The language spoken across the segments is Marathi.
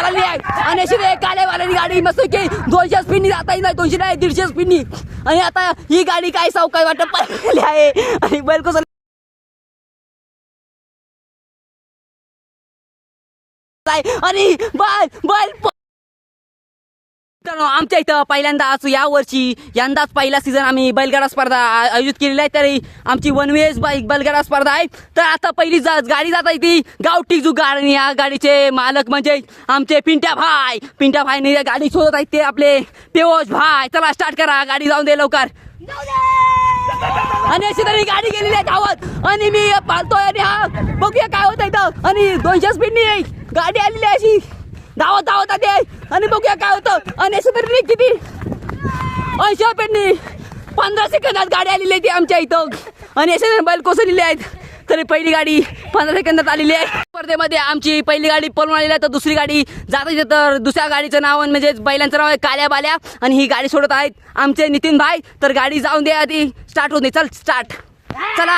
पळाली आहे. आणि अशी काले कालेवाल्यानी गाडी मस्त की दोनशे स्पीडनी जाता येईल दोनशे नाही दीडशे स्पीडनी आणि आता ही गाडी काय सावकाय वाटत पळालेली आहे? आणि बैल कसं आणि बैल बैल प- मित्रांनो, आमच्या इथं पहिल्यांदाच या वर्षी यंदाच पहिला सीझन आम्ही बैलगाडा स्पर्धा आयोजित केलेली आहे. तरी आमची वन वेज बाईक बैलगाडा स्पर्धा आहे. तर आता पहिली जा गाडी जात आहे ती गावठी जो गाडी या गाडीचे मालक म्हणजे आमचे पिंट्या भाई. पिंट्या भाईने या गाडी शोधत आहेत ते आपले पेवोज भाई. चला स्टार्ट करा. गाडी जाऊन दे लवकर. आणि अशी तरी गाडी गेलेली आहे धावत आणि मी पालतोय आणि हा बघूया काय होत इथं. आणि दोनशे स्पीडनी गाडी आलेली आहे अशी. धावत धावत आधी आहे आणि बघूया काय होतं. आणि अशी तरी किती ऐंशी स्पीडनी पंधरा सेकंदात गाडी आलेली आहे ती आमच्या इथं. आणि असे बैल कोसळलेले आहेत. तरी पहिली गाडी पंधरा सेकंदात आलेली आहे. स्पर्धेमध्ये आमची पहिली गाडी पळून आलेली आहे. तर दुसरी गाडी जात तर दुसऱ्या गाडीचं नाव म्हणजे बैलांचं नाव आहे काल्या बाल्या. आणि ही गाडी सोडत आहेत आमचे नितीन भाई. तर गाडी जाऊन दे आधी. स्टार्ट होऊन दे चल स्टार्ट चला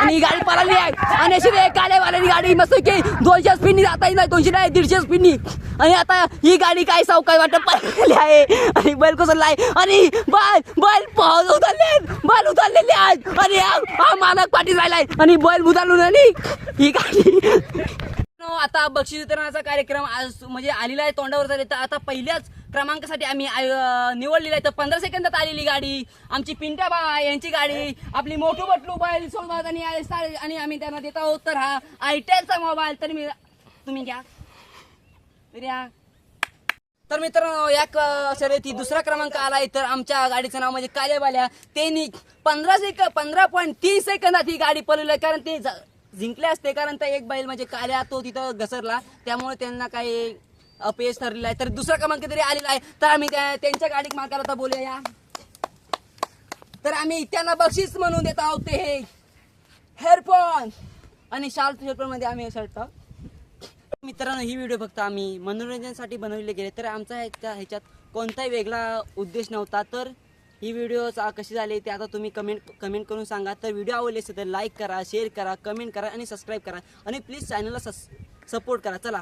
आणि गाडी पळाली आहे. आणि अशी एक कालेवाल्यानी गाडी मस्त की दोनशे स्पीडनी जाता नाही दोनशे नाही दीडशे स्पीडनी आणि आता ही गाडी काय सावकाय वाटत पळालेली आहे? आणि बैल कोसळला आहे. आणि बैल बैल पळून उतरले बैल उतरलेले आहेत. आणि हा मालक पाठी राहिलाय आणि बैल उतरलून आणि ही गाडी. आता बक्षीस वितरणाचा कार्यक्रम आज म्हणजे आलेला आहे तोंडावर झाले. तर आता पहिल्याच क्रमांकासाठी आम्ही निवडलेलं निवडलेला आहे. तर पंधरा सेकंदात आलेली गाडी आमची पिंट्या बा यांची गाडी आपली मोठू बटलू बैल सोबत आणि आणि आम्ही त्यांना देत आहोत. तर हा आयटेलचा मोबाईल तर मी तुम्ही घ्या. तर तर मित्रांनो या क- शर्यती दुसरा क्रमांक आलाय. तर आमच्या गाडीचं नाव म्हणजे कालेवाल्या. त्यांनी पंधरा सेक पंधरा पॉईंट तीस सेकंदात ही गाडी पळवली. आहे. कारण ते ज- जिंकले असते. कारण त्या एक बैल म्हणजे काल्या तो तिथं घसरला. त्यामुळे त्यांना काही अपयश ठरलेलं आहे. तर दुसरा क्रमांक तरी आलेला आहे. तर आम्ही त्या त्यांच्या गाडी मालकाला आता बोलूया तर आम्ही त्यांना बक्षीस म्हणून देत आहोत ते. हे हेअरफोन आणि शाल हेअरफोनमध्ये आम्ही शर्ट मित्रांनो ही व्हिडिओ फक्त आम्ही मनोरंजनासाठी बनवले गेले. तर आमचा ह्याच्या ह्याच्यात कोणताही वेगळा उद्देश नव्हता. तर ही व्हिडिओ कशी झाली ते आता तुम्ही कमेंट कमेंट करून सांगा. तर व्हिडिओ आवडले असेल तर लाईक करा शेअर करा कमेंट करा आणि सबस्क्राईब करा. आणि प्लीज चॅनलला सस सपोर्ट करा. चला.